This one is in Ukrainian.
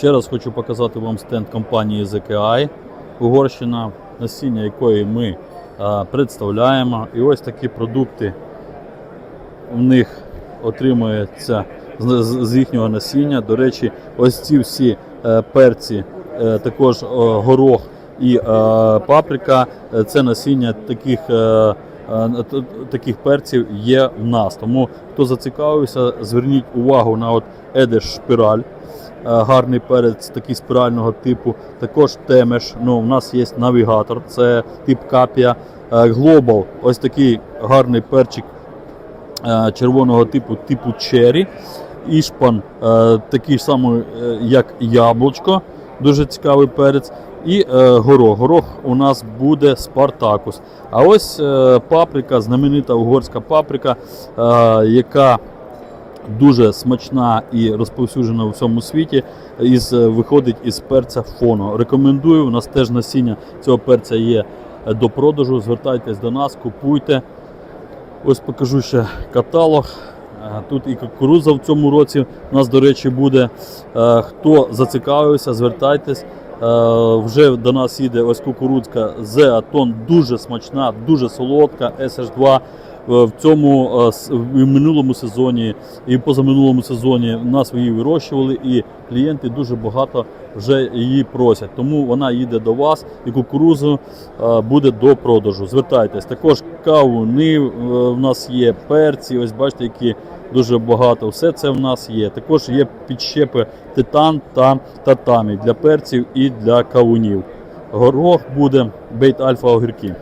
Ще раз хочу показати вам стенд компанії ZKI Угорщина, насіння якої ми а, представляємо. І ось такі продукти в них отримується з, з- їхнього насіння. До речі, ось ці всі е, перці, е, також е, горох і е, паприка. е, Це насіння таких. е, е, Таких перців є в нас. Тому хто зацікавився, зверніть увагу на от Едеш Шпираль. Е, Гарний перець такий спірального типу. Також темеш. Ну, у нас є навігатор, це тип капія. Глобал, ось такий гарний перчик е, червоного типу, типу черрі. Ішпан е, такий самий, е, як яблучко, дуже цікавий перець. І е, горох. Горох у нас буде Спартакус. А ось е, паприка, знаменита угорська паприка, е, яка дуже смачна і розповсюджена у всьому світі, із, е, виходить із перця фоно. Рекомендую, у нас теж насіння цього перця є е, до продажу. Звертайтесь до нас, купуйте. Ось покажу ще каталог. Е, Тут і кукурудза в цьому році у нас, до речі, буде. Хто зацікавився, звертайтесь. Вже до нас їде ось кукурудзка з Атон, дуже смачна, дуже солодка, SH2. Е, В цьому е, в минулому сезоні і позаминулому сезоні в нас її вирощували, і клієнти дуже багато вже її просять. Тому вона їде до вас і кукурузу е, буде до продажу. Звертайтесь. Також кавуни в нас є, перці, ось бачите, які дуже багато. Все це в нас є. Також є підщепи титан та татамі для перців і для кавунів. Горох буде бейт альфа огірки.